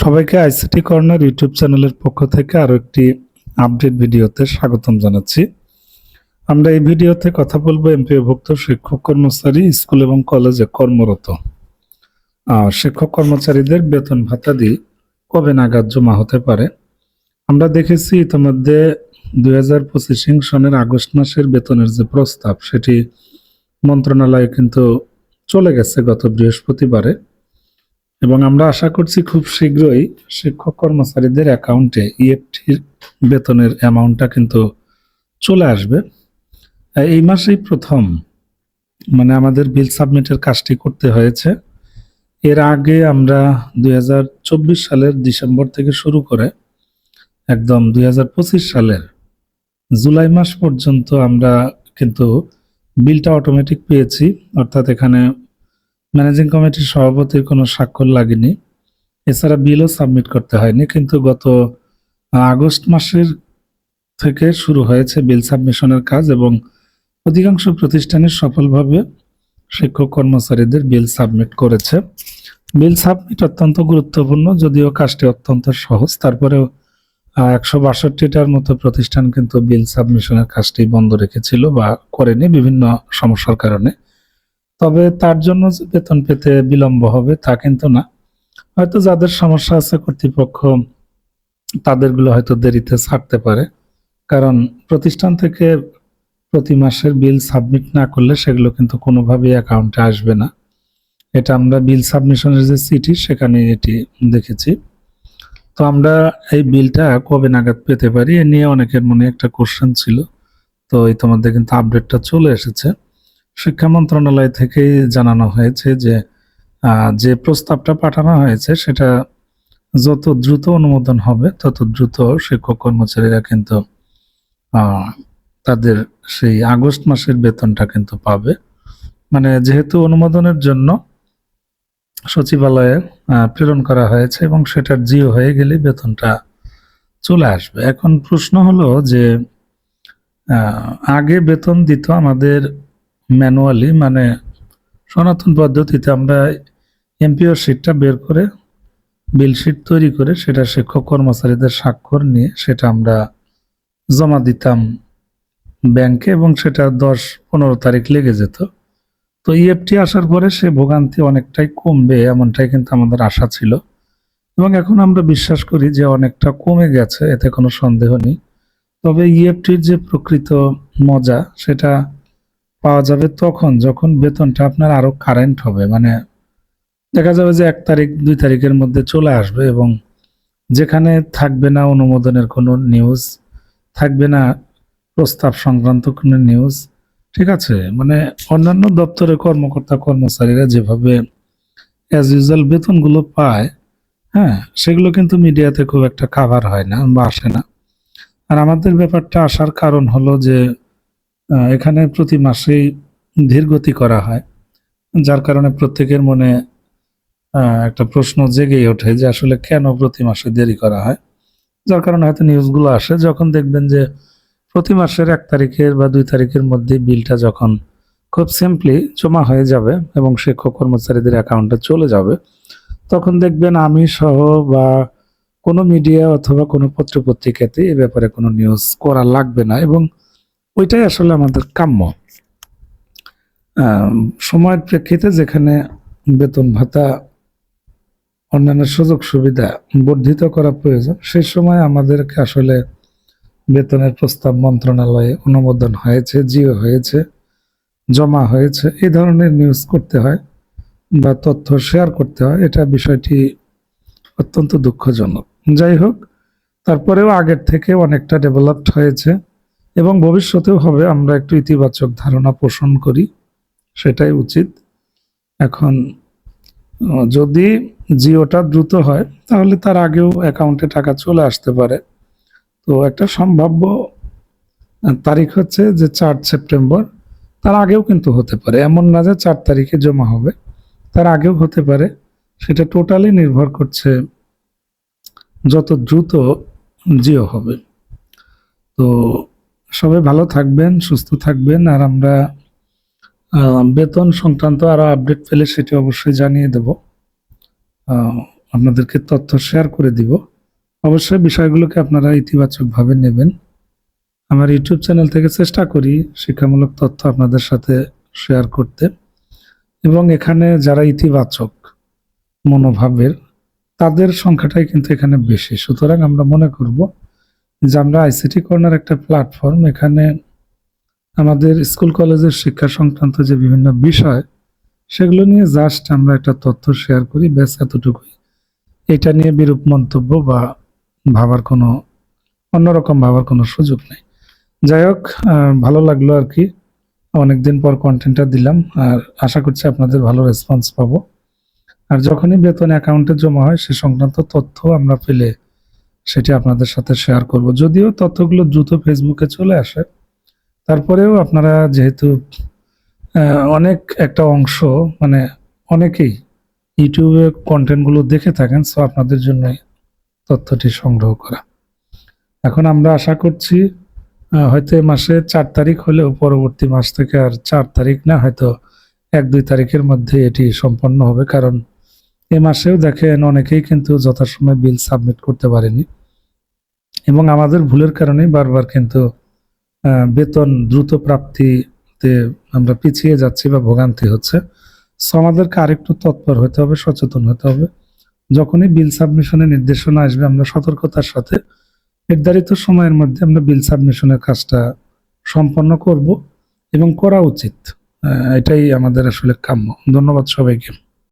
সবাইকে ICT corner YouTube চ্যানেলের পক্ষ থেকে আরও একটি আপডেট ভিডিওতে স্বাগতম জানাচ্ছি। আমরা এই ভিডিওতে কথা বলব এমপিওভুক্ত শিক্ষক কর্মচারী, স্কুল এবং কলেজে কর্মরত। শিক্ষক কর্মচারীদের বেতন ভাতা দিয়ে কবে নাগাদ জমা হতে পারে? আমরা দেখেছি ইতিমধ্যে দুই হাজার পঁচিশ সনের আগস্ট মাসের বেতনের যে প্রস্তাব, সেটি মন্ত্রণালয়ে কিন্তু চলে গেছে গত বৃহস্পতিবারে। এবং আমরা আশা করছি খুব শীঘ্রই শিক্ষক কর্মচারীদের অ্যাকাউন্টে ইএফটির বেতনের অ্যামাউন্টটা কিন্তু চলে আসবে। এই মাসেই প্রথম মানে আমাদের বিল সাবমিটের কাজটি করতে হয়েছে। এর আগে আমরা দুই হাজার চব্বিশ সালের ডিসেম্বর থেকে শুরু করে একদম দুই হাজার পঁচিশ সালের জুলাই মাস পর্যন্ত আমরা কিন্তু বিলটা অটোমেটিক পেয়েছি। অর্থাৎ এখানে ম্যানেজিং কমিটির সভাপতির কোনো স্বাক্ষর লাগেনি। এছাড়া বিলও সাবমিট করতে হয়নি, কিন্তু গত আগস্ট মাসের থেকে শুরু হয়েছে বিল সাবমিশনের কাজ এবং অধিকাংশ প্রতিষ্ঠানে সফলভাবে শিক্ষক কর্মচারীদের বিল সাবমিট করেছে। বিল সাবমিট অত্যন্ত গুরুত্বপূর্ণ, যদিও কাজটি অত্যন্ত সহজ। তারপরেও একশো বাষট্টিটার মতো প্রতিষ্ঠান কিন্তু বিল সাবমিশনের কাজটি বন্ধ রেখেছিল বা করেনি বিভিন্ন সমস্যার কারণে। তবে তার জন্য বেতন পেতে বিলম্ব হবে তা কিন্তু না। হয়তো যাদের সমস্যা আছে কর্তৃপক্ষ তাদেরগুলো হয়তো দেরিতে ছাড়তে পারে। কারণ প্রতিষ্ঠান থেকে প্রতি মাসের বিল সাবমিট না করলে সেগুলো কিন্তু কোনোভাবেই অ্যাকাউন্টে আসবে না। এটা আমরা বিল সাবমিশনের যে চিঠি, সেখানে এটি দেখেছি। তো আমরা এই বিলটা কবে নাগাদ পেতে পারি, এ নিয়ে অনেকের মনে একটা কোশ্চেন ছিল। তো ইতিমধ্যে কিন্তু আপডেটটা চলে এসেছে। শিক্ষা মন্ত্রণালয় থেকেই জানানো হয়েছে যে যে প্রস্তাবটা পাঠানো হয়েছে সেটা যত দ্রুত অনুমোদন হবে, তত দ্রুত শিক্ষক কর্মচারীরা কিন্তু তাদের সেই আগস্ট মাসের বেতনটা কিন্তু পাবে। মানে যেহেতু অনুমোদনের জন্য সচিবালয়ে প্রেরণ করা হয়েছে এবং সেটার জিও হয়ে গেলে বেতনটা চলে আসবে। এখন প্রশ্ন হলো যে আগে বেতন দিত আমাদের ম্যানুয়ালি মানে সনাতন পদ্ধতিতে আমরা এমপিও শিটটা বের করে বিল শিট তৈরি করে সেটা শিক্ষক কর্মচারীদের স্বাক্ষর নিয়ে সেটা আমরা জমা দিতাম ব্যাংকে এবং সেটা দশ পনেরো তারিখ লেগে যেত। তো ইএফটি আসার পরে সে ভোগান্তি অনেকটাই কমবে, এমনটাই কিন্তু আমাদের আশা ছিল। এবং এখন আমরা বিশ্বাস করি যে অনেকটা কমে গেছে, এতে কোনো সন্দেহ নেই। তবে ইএফটির যে প্রকৃত মজা, সেটা পাওয়া যাবে তখন, যখন বেতনটা আপনার আরও কারেন্ট হবে। মানে দেখা যাবে যে এক তারিখ, দুই তারিখের মধ্যে চলে আসবে এবং যেখানে থাকবে না অনুমোদনের কোনো নিউজ থাকবে না প্রস্তাব সংক্রান্ত কোনো নিউজ ঠিক আছে? মানে অন্যান্য দপ্তরের কর্মকর্তা, কর্মচারীরা যেভাবে অ্যাজ ইউজুয়াল বেতনগুলো পায় হ্যাঁ সেগুলো কিন্তু মিডিয়াতে খুব একটা কাভার হয় না বা আসে না। আর আমাদের ব্যাপারটা আসার কারণ হলো যে এখানে প্রতি মাসেই ধীরগতি করা হয়, যার কারণে প্রত্যেকের মনে একটা প্রশ্ন জেগেই ওঠে যে আসলে কেন প্রতি মাসে দেরি করা হয়? যার কারণে হয়তো নিউজগুলো আসে, যখন দেখবেন যে প্রতি মাসের এক তারিখের বা দুই তারিখের মধ্যে বিলটা যখন খুব সিম্পলি জমা হয়ে যাবে এবং শিক্ষক কর্মচারীদের অ্যাকাউন্টে চলে যাবে, তখন দেখবেন আমি সহ বা কোনো মিডিয়া অথবা কোনো পত্র পত্রিকাতে এ ব্যাপারে কোনো নিউজ করা লাগবে না এবং ওইটাই আসলে আমাদের কাম্য। সময়ের প্রেক্ষিতে যেখানে বেতন ভাতা, অন্যান্য সুযোগ সুবিধা বর্ধিত করা প্রয়োজন, সেই সময় আমাদেরকে আসলে বেতনের প্রস্তাব মন্ত্রণালয়ে অনুমোদন হয়েছে, জিও হয়েছে, জমা হয়েছে, এই ধরনের নিউজ করতে হয় বা তথ্য শেয়ার করতে হয়, এটা বিষয়টি অত্যন্ত দুঃখজনক। যাই হোক, তারপরেও আগের থেকে অনেকটা ডেভেলপড হয়েছে। এবং ভবিষ্যতেও হবে, আমরা একটু ইতিবাচক ধারণা পোষণ করি, সেটাই উচিত। এখন যদি জিওটা দ্রুত হয়, তাহলে তার আগেও অ্যাকাউন্টে টাকা চলে আসতে পারে। তো একটা সম্ভাব্য তারিখ হচ্ছে যে চার সেপ্টেম্বর, তার আগেও কিন্তু হতে পারে। এমন না যে চার তারিখে জমা হবে, তার আগেও হতে পারে। সেটা টোটালি নির্ভর করছে যত দ্রুত জিও হবে। তো সবাই ভালো থাকবেন, সুস্থ থাকবেন, আর আমরা বেতন সংক্রান্ত আরও আপডেট পেলে সেটি অবশ্যই জানিয়ে দেব। আপনাদেরকে তথ্য শেয়ার করে দিব। অবশ্যই বিষয়গুলোকে আপনারা ইতিবাচকভাবে নেবেন। আমার ইউটিউব চ্যানেল থেকে চেষ্টা করি শিক্ষামূলক তথ্য আপনাদের সাথে শেয়ার করতে। এবং এখানে যারা ইতিবাচক মনোভাবের, তাদের সংখ্যাটাই কিন্তু এখানে বেশি। সুতরাং আমরা মনে করব যে আমরা আইসিটি কর্নার একটা প্ল্যাটফর্ম এখানে আমাদের স্কুল, কলেজের শিক্ষা সংক্রান্ত যে বিভিন্ন বিষয়, সেগুলো নিয়ে জাস্ট আমরা একটা তথ্য শেয়ার করি, ব্যাস এতটুকুই। এটা নিয়ে বিরূপ মন্তব্য বা ভাবার কোনো, অন্যরকম ভাবার কোনো সুযোগ নেই। যাই হোক ভালো লাগল আর কি। অনেকদিন পর কন্টেন্টটা দিলাম, আর আশা করছি আপনাদের ভালো রেসপন্স পাবো। আর যখনই বেতন অ্যাকাউন্টে জমা হয়, সে সংক্রান্ত তথ্য আমরা পেলে সেটি আপনাদের সাথে শেয়ার করব। যদিও তথ্যগুলো দ্রুত ফেসবুকে চলে আসে, তারপরেও আপনারা যেহেতু অনেক একটা অংশ মানে অনেকেই ইউটিউবে কন্টেন্টগুলো দেখে থাকেন সো আপনাদের জন্য তথ্যটি সংগ্রহ করা। এখন আমরা আশা করছি হয়তো এই মাসে চার তারিখ হলেও পরবর্তী মাস থেকে আর চার তারিখ না, হয়তো এক দুই তারিখের মধ্যে এটি সম্পন্ন হবে, কারণ এ মাসেও দেখেন অনেকেই কিন্তু যথাসময়ে বিল সাবমিট করতে পারেনি। এবং আমাদের ভুলের কারণেই বারবার কিন্তু বেতন দ্রুত প্রাপ্তিতে আমরা পিছিয়ে যাচ্ছি বা ভোগান্তি হচ্ছে। সো আমাদেরকে আরেকটু তৎপর হতে হবে, সচেতন হতে হবে। যখনই বিল সাবমিশনের নির্দেশনা আসবে, আমরা সতর্কতার সাথে নির্ধারিত সময়ের মধ্যে আমরা বিল সাবমিশনের কাজটা সম্পন্ন করব এবং করা উচিত। এটাই আমাদের আসলে কাম্য। ধন্যবাদ সবাইকে।